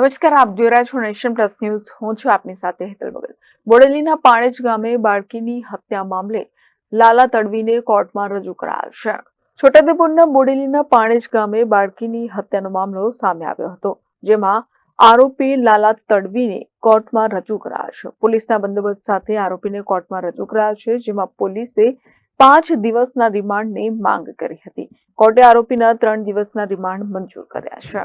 નમસ્કાર, આપ જોઈ રહ્યા છો નેશન પ્લસ ન્યૂઝ. હું છું આપની સાથે હેતલ બગલ બોડેલીના પાણેજ ગામે બાળકીની હત્યા મામલે લાલા તડવીને કોર્ટમાં રજૂ કરાયો છે. છોટાઉદેપુરના બોડેલીના પાણેજ ગામે બાળકીની હત્યાનો મામલો સામે આવ્યો હતો, જેમાં આરોપી લાલા તડવીને કોર્ટમાં રજૂ કરાયો છે. પોલીસના બંદોબસ્ત સાથે આરોપીને કોર્ટમાં રજૂ કરાયો છે, જેમાં પોલીસે પાંચ દિવસના રિમાન્ડની માંગ કરી હતી. કોર્ટે આરોપીના ત્રણ દિવસના રિમાન્ડ મંજૂર કર્યા છે.